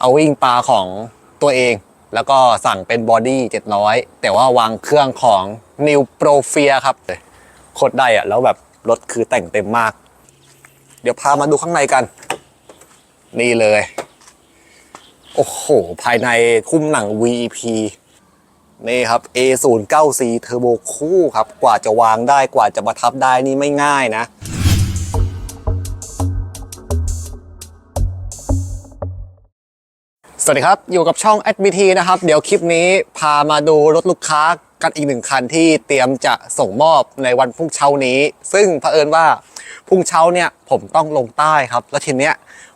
เอาวิ่งปลาของตัวเอง แล้วก็สั่งเป็นบอดี้700 แต่ว่าวางเครื่องของ New Pro f i a ครับโคตรได้อะแล้วแบบรถคือแต่งเต็มมาก เดี๋ยวพามาดูข้างในกัน นี่เลย โอ้โห ภายในคุ้มหนัง VEP นี่ครับ A09C Turbo คู่ครับ กว่าจะวางได้กว่าจะประทับได้นี่ไม่ง่ายนะ สวัสดีครับ อยู่กับช่อง SBT นะครับ เดี๋ยวคลิปนี้พามาดูรถลูกค้ากันอีกหนึ่งคันที่เตรียมจะส่งมอบในวันพรุ่งเช้านี้ ซึ่งเผอิญว่าพรุ่งเช้าเนี่ยผมต้องลงใต้ครับ แล้วทีเนี้ย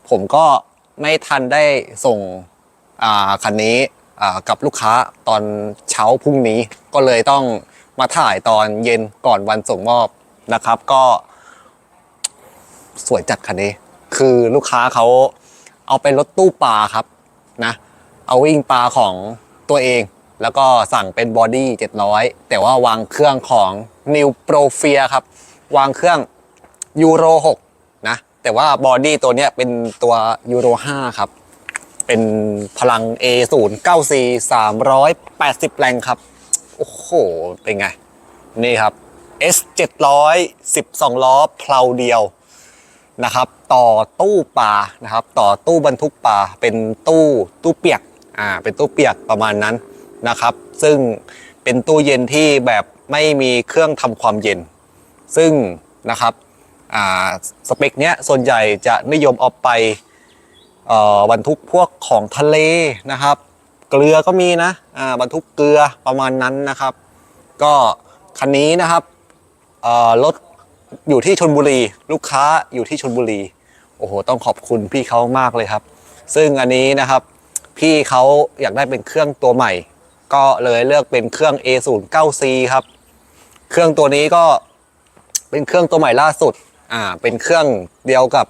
ผมก็ไม่ทันได้ส่งอ่าคันนี้อ่ากับลูกค้าตอนเช้าพรุ่งนี้ก็เลยต้องมาถ่ายตอนเย็นก่อนวันส่งมอบนะครับ ก็ สวยจัดคันนี้ คือลูกค้าเขาเอาเป็นรถตู้ปลาครับ นะ เอาวิ่งปลาของตัวเอง แล้วก็สั่งเป็นบอดี้700 แต่ว่าวางเครื่องของ New Pro f i a ครับ วางเครื่องยูโร6นะ แต่ว่าบอดี้ตัวเนี้ยเป็นตัวยูโร5ครับ เป็นพลัง A 0 9 C 380 แรงครับ โอ้โห เป็นไง นี่ครับ S 700 12 ล้อเพลาเดียว นะครับ ต่อตู้ปลานะครับ ต่อตู้บรรทุกปลาเป็นตู้ตู้เปียกอ่าเป็นตู้เปียกประมาณนั้นนะครับ ซึ่งเป็นตู้เย็นที่แบบไม่มีเครื่องทำความเย็น ซึ่งนะครับอ่าสเปคเนี้ยส่วนใหญ่จะนิยมเอาไปเอ่อบรรทุกพวกของทะเลนะครับ เกลือก็มีนะอ่าบรรทุกเกลือประมาณนั้นนะครับ ก็คันนี้นะครับเอ่อรถ อยู่ที่ชนบุรี ลูกค้าอยู่ที่ชนบุรี โอ้โห ต้องขอบคุณพี่เขามากเลยครับ ซึ่งอันนี้นะครับ พี่เขาอยากได้เป็นเครื่องตัวใหม่ ก็เลยเลือกเป็นเครื่อง A09C ครับ เครื่องตัวนี้ก็เป็นเครื่องตัวใหม่ล่าสุด อ่า เป็นเครื่องเดียวกับ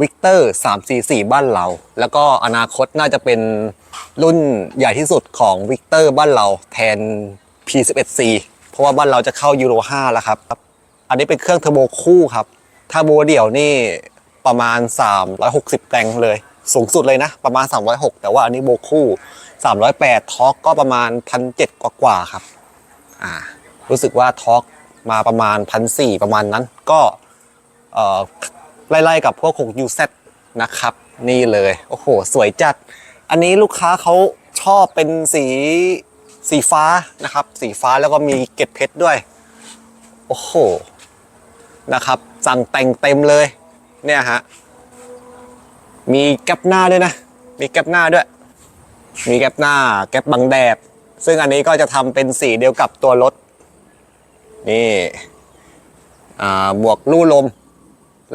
Victor 344 บ้านเรา แล้วก็อนาคตน่าจะเป็นรุ่นใหญ่ที่สุดของ Victor บ้านเราแทน P11C เพราะว่าบ้านเราจะเข้ายูโร5แล้วครับ อันนี้เป็นเครื่องเทอร์โบคู่ครับถ้าโบเดี่ยวนี่ประมาณ 360 แรงเลย สูงสุดเลยนะ ประมาณ 306 แต่ว่าอันนี้โบคู่ 308ทอร์กก็ประมาณ 1,700 กว่ากว่าครับอ่ารู้สึกว่าทอร์กมาประมาณ 1,400 ประมาณนั้นก็เอ่อไล่ๆกับพวก 6UZ นะครับ นี่เลย โอ้โห สวยจัด อันนี้ลูกค้าเขาชอบเป็นสีสีฟ้านะครับ สีฟ้าแล้วก็มีเกล็ดเพชรด้วย โอ้โห นะครับ สั่งแต่งเต็มเลยเนี่ยฮะมีแก๊ปหน้าด้วยนะ มีแก๊ปหน้าด้วย มีแก๊ปหน้าแก๊ปบังแดด ซึ่งอันนี้ก็จะทำเป็นสีเดียวกับตัวรถ นี่บวกลู่ลม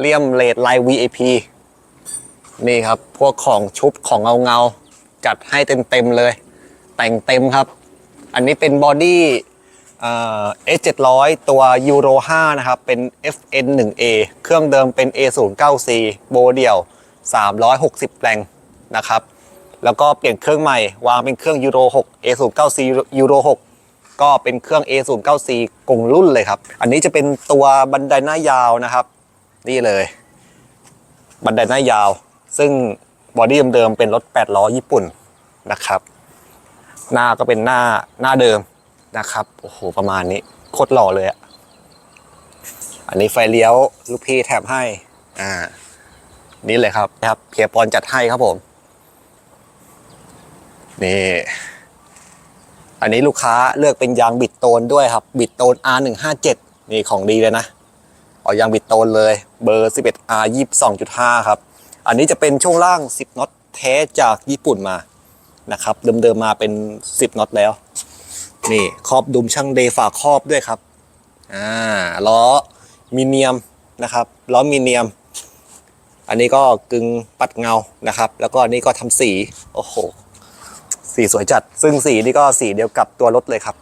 เลี่ยมเลดลาย VIP นี่ครับ พวกของชุบของเงาเงาจัดให้เต็มๆเลย แต่งเต็มครับ อันนี้เป็นบอดี้ เอ่อ S700 ตัว Euro 5นะครับ เป็น FN 1A เครื่องเดิมเป็น A09C โบเดี่ยว 360 แรงนะครับ แล้วก็เปลี่ยนเครื่องใหม่ วางเป็นเครื่อง Euro 6 A09C Euro 6ก็เป็นเครื่อง A09C กงรุ่นเลยครับ อันนี้จะเป็นตัวบันไดหน้ายาวนะครับ นี่เลย บันไดหน้ายาว ซึ่งบอดี้เดิมๆเป็นรถ8ล้อญี่ปุ่นนะครับ หน้าก็เป็นหน้าหน้าเดิม นะครับ โอ้โห ประมาณนี้ โคตรหล่อเลยอะอันนี้ไฟเลี้ยวลูกพี่แถมให้ อ่า นี่เลยครับครับเพียปอนจัดให้ครับผม นี่ อันนี้ลูกค้าเลือกเป็นยางบิดโตนด้วยครับ บิดโตน R157 นี่ของดีเลยนะ เอายางบิดโตนเลย เบอร์ 11R 22.5 ครับ อันนี้จะเป็นช่วงล่าง 10น็อตแท้จากญี่ปุ่นมา นะครับ เดิมๆมาเป็น 10น็อตแล้ว นี่ครอบดุมช่างเดย์ฝาครอบด้วยครับอ่าล้อมีเนียมนะครับล้อมีเนียม อันนี้ก็กึงปัดเงานะครับ แล้วก็อันนี้ก็ทำสีโอ้โหสีสวยจัด ซึ่งสีนี่ก็สีเดียวกับตัวรถเลยครับ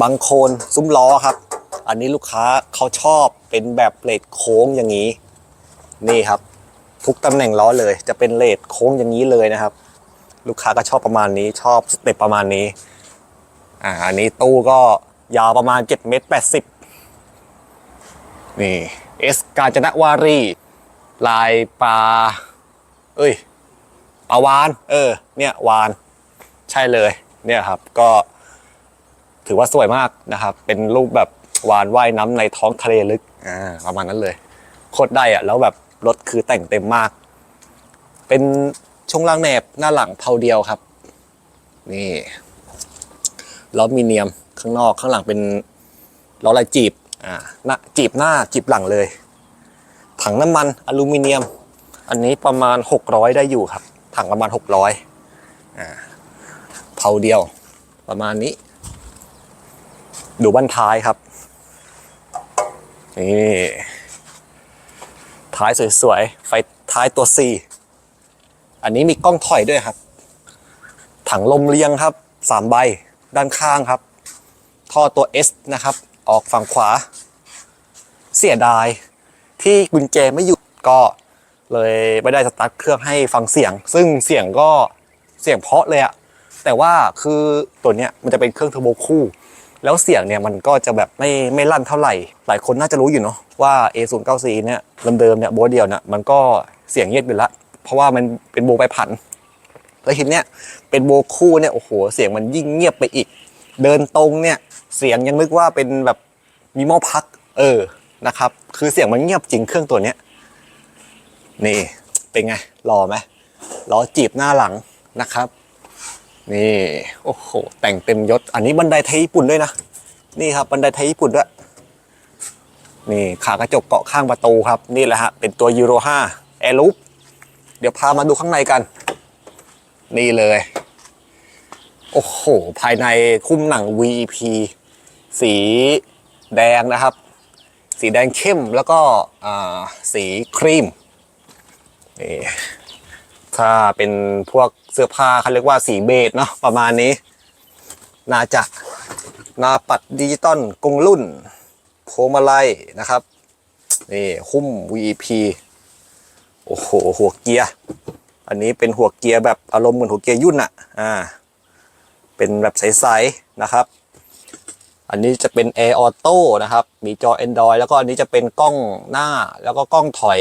บังโคนซุ้มล้อครับ อันนี้ลูกค้าเขาชอบเป็นแบบเลดโค้งอย่างนี้ นี่ครับ ทุกตำแหน่งล้อเลย จะเป็นเลดโค้งอย่างนี้เลยนะครับ ลูกค้าก็ชอบประมาณนี้ชอบสเต็ปประมาณนี้อ่าอันนี้ตู้ก็ยาวประมาณ7เมตร80นี่เอสกาญจนวารี ลายปลาเอ้ยเอาวาน เออ เนี่ยวาน ใช่เลย เนี่ยครับ ก็ถือว่าสวยมากนะครับ เป็นรูปแบบวานว่ายน้ำในท้องทะเลลึก อ่า ประมาณนั้นเลย โคตรได้อะแล้วแบบรถคือแต่งเต็มมาก เป็น ช่วงล่างแหนบหน้าหลังเพาเดียวครับ นี่ล้อมีเนียมข้างนอกข้างหลังเป็นล้อลายจีบอ่าหน้าจีบหน้าจีบหลังเลย ถังน้ำมันอลูมิเนียม อันนี้ประมาณ 600 ได้อยู่ครับ ถังประมาณ 600อ่าเผาเดียว ประมาณนี้ ดูบั้นท้ายครับนี่ท้ายสวยๆไฟท้ายตัว C อันนี้มีกล้องถอยด้วยครับ ถังลมเรียงครับสามใบด้านข้างครับ ท่อตัว S นะครับ ออกฝั่งขวา เสียดาย ที่กุญแจไม่หยุดก็เลยไม่ได้สตาร์ทเครื่องให้ฟังเสียง ซึ่งเสียงก็เสียงเพราะเลยอะแต่ว่าคือตัวเนี้ยมันจะเป็นเครื่องเทอร์โบคู่ แล้วเสียงเนี่ยมันก็จะแบบไม่ไม่ลั่นเท่าไหร่ หลายคนน่าจะรู้อยู่เนาะว่า A094 เนี่ยเดิมๆเนี่ยโบเดียวเนี่ยมันก็เสียงเยบอยู่ละ ราะว่ามันเป็นโบไปผันแล้วทีเนี้ยเป็นโบคู่เนี่ยโอ้โหเสียงมันยิ่งเงียบไปอีก เดินตรงเนี่ยเสียงยังนึกว่าเป็นแบบมีหม้อพัก เออนะครับ คือเสียงมันเงียบจริงเครื่องตัวเนี้ยนี่เป็นไงรอไหมล้อจีบหน้าหลังนะครับ นี่โอ้โหแต่งเต็มยศ อันนี้บันไดไทยญี่ปุ่นด้วยนะนี่ครับบันไดไทยญี่ปุ่นด้วยนี่ขากระจกเกาะข้างประตูครับ นี่แหละฮะเป็นตัวยูโร5แอร์ลูป เดี๋ยวพามาดูข้างในกัน นี่เลย โอ้โห ภายในคุ้มหนัง VEP สีแดงนะครับ สีแดงเข้มแล้วก็สีครีมนี่ถ้าเป็นพวกเสื้อผ้าเขาเรียกว่าสีเบจเนาะประมาณนี้น่าจะหนาปัดดิจิตอลกงรุ่นโพมาลัยนะครับ นี่หุ้ม VEP โอ้โหหัวเกียร์อันนี้เป็นหัวเกียร์แบบอารมณ์เหมือนหัวเกียร์ยุ่นอะอ่าเป็นแบบใสๆนะครับ อันนี้จะเป็น Air Auto นะครับ มีจอ Android แล้วก็อันนี้จะเป็นกล้องหน้าแล้วก็กล้องถอย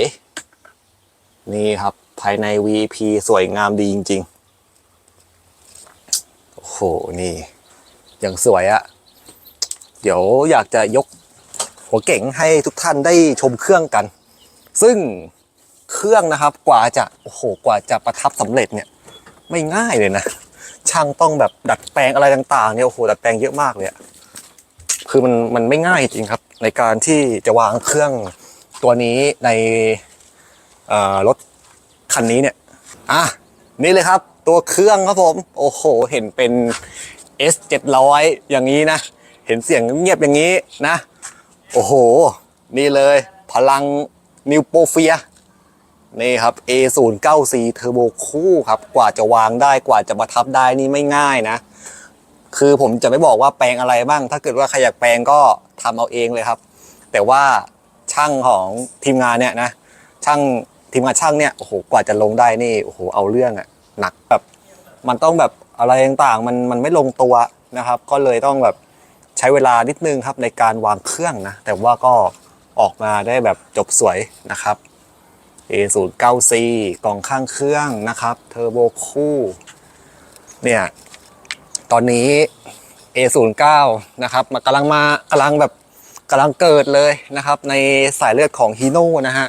นี่ครับภายใน VP สวยงามดีจริง ๆ โอ้โห นี่ย่างสวยอะเดี๋ยวอยากจะยกหัวเก่งให้ทุกท่านได้ชมเครื่องกัน ซึ่ง เครื่องนะครับ กว่าจะโอ้โหกว่าจะประทับสำเร็จเนี่ย ไม่ง่ายเลยนะช่างต้องแบบดัดแปลงอะไรต่างๆเนี่ยโอ้โหดัดแปลงเยอะมากเลยอะคือมันมันไม่ง่ายจริงครับ ในการที่จะวางเครื่องตัวนี้ในรถคันนี้เนี่ยอะนี่เลยครับตัวเครื่องครับผม โอ้โห เห็นเป็น S 700อย่างนี้นะ เห็นเสียงเงียบอย่างนี้นะ โอ้โห นี่เลย พลังนิวโปรเฟีย นี่ครับ A094 Turbo คู่ครับกว่าจะวางได้กว่าจะประทับได้นี่ไม่ง่ายนะ คือผมจะไม่บอกว่าแปลงอะไรบ้าง ถ้าเกิดว่าใครอยากแปลงก็ทำเอาเองเลยครับ แต่ว่าช่างของทีมงานเนี่ยนะ ช่างทีมงานช่างเนี่ยโอ้โหกว่าจะลงได้นี่โอ้โหเอาเรื่องอะหนักแบบมันต้องแบบอะไรต่างๆมันมันไม่ลงตัวนะครับ ก็เลยต้องแบบใช้เวลานิดนึงครับในการวางเครื่องนะแต่ว่าก็ออกมาได้แบบจบสวยนะครับ A09C กล่องข้างเครื่องนะครับ เทอร์โบคู่ เนี่ย ตอนนี้ A09 นะครับมากำลังมากำลังแบบกำลังเกิดเลยนะครับ ในสายเลือดของฮีโน่นะฮะ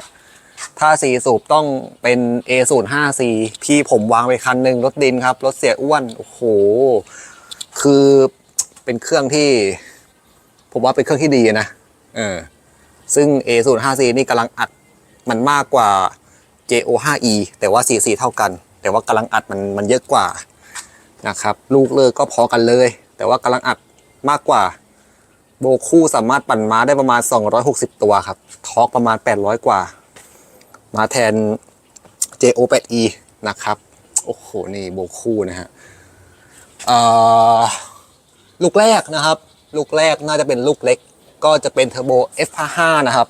ถ้าสีสูบต้องเป็น A05C ที่ผมวางไปคันหนึ่งรถดินครับ รถเสียอ้วน โอ้โห คือเป็นเครื่องที่ ผมว่าเป็นเครื่องที่ดีนะ เออ ซึ่ง A05C นี่กำลังอัด มันมากกว่า JO5E แต่ว่า CC เท่ากัน แต่ว่ากำลังอัดมันมันเยอะกว่านะครับ ลูกเลิกก็พอกันเลย แต่ว่ากำลังอัดมากกว่า โบคู่สามารถปั่นม้าได้ประมาณ 260 ตัวครับทอร์กประมาณ 800 กว่า มาแทน JO8E นะครับ โอ้โห นี่โบคู่นะฮะลูกแรกนะครับ ลูกแรกน่าจะเป็นลูกเล็ก ก็จะเป็นเทอร์โบ F55 นะครับ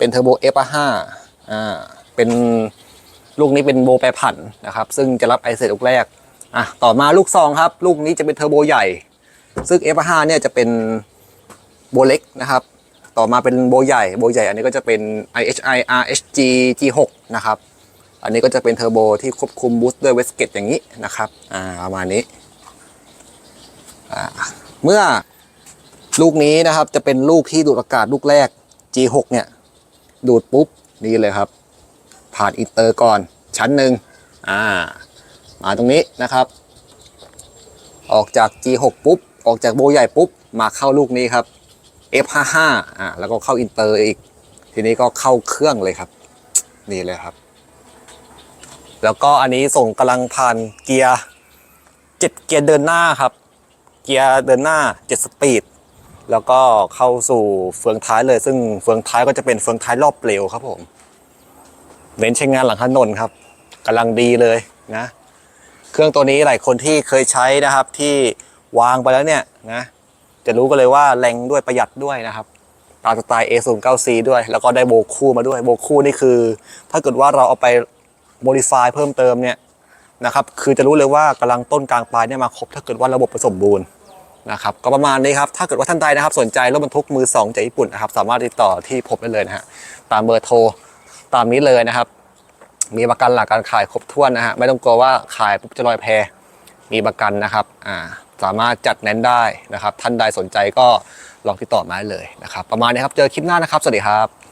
เป็นเทอร์โบ F55 อ่าเป็นลูกนี้เป็นโบแปรผันนะครับ ซึ่งจะรับไอเซลูกแรกอะต่อมาลูกซองครับ ลูกนี้จะเป็นเทอร์โบใหญ่ ซึ่ง F5 เนี่ยจะเป็นโบเล็กนะครับต่อมาเป็นโบใหญ่โบใหญ่อันนี้ก็จะเป็น IHI RHG G6 นะครับ อันนี้ก็จะเป็นเทอร์โบที่ควบคุมบูสต์ด้วยเวสเกตอย่างนี้นะครับอ่าประมาณนี้อ่าเมื่อลูกนี้นะครับจะเป็นลูกที่ดูดอากาศลูกแรก G6 เนี่ย ดูดปุ๊บนี่เลยครับ ผ่านอินเตอร์ก่อนชั้นหนึ่งอ่ามาตรงนี้นะครับ ออกจาก G6 ปุ๊บ ออกจากโบใหญ่ปุ๊บ มาเข้าลูกนี้ครับ F55 อ่าแล้วก็เข้าอินเตอร์อีก ทีนี้ก็เข้าเครื่องเลยครับ นี่เลยครับ แล้วก็อันนี้ส่งกำลังผ่านเกียร์เจ็ดเกียร์เดินหน้าครับ เกียร์เดินหน้าเจ็ดสปีด แล้วก็เข้าสู่เฟืองท้ายเลย ซึ่งเฟืองท้ายก็จะเป็นเฟืองท้ายรอบเปลวครับผม เน้นใช้งานหลังถนนครับกำลังดีเลยนะ เครื่องตัวนี้หลายคนที่เคยใช้นะครับ ที่วางไปแล้วเนี่ยนะ จะรู้กันเลยว่าแรงด้วยประหยัดด้วยนะครับตามสไตล์ A09C ด้วย แล้วก็ได้โบคู่มาด้วยโบคู่นี่คือ ถ้าเกิดว่าเราเอาไป modify เพิ่มเติมเนี่ยนะครับ คือจะรู้เลยว่ากำลังต้นกลางปลายเนี่ยมาครบถ้าเกิดว่าระบบผสมบูรณ์ นะครับก็ประมาณนี้ครับถ้าเกิดว่าท่านใดนะครับ สนใจรถบรรทุกมือสองจากญี่ปุ่นนะครับ สามารถติดต่อที่ผมได้เลยนะฮะตามเบอร์โทรตามนี้เลยนะครับ มีประกันหลักการขายครบถ้วนนะฮะไม่ต้องกลัวว่าขายปุ๊บจะลอยแพมีประกันนะครับอ่าสามารถจัดแน้นได้นะครับ ท่านใดสนใจก็ลองติดต่อมาได้เลยนะครับ ประมาณนี้ครับเจอคลิปหน้านะครับ สวัสดีครับ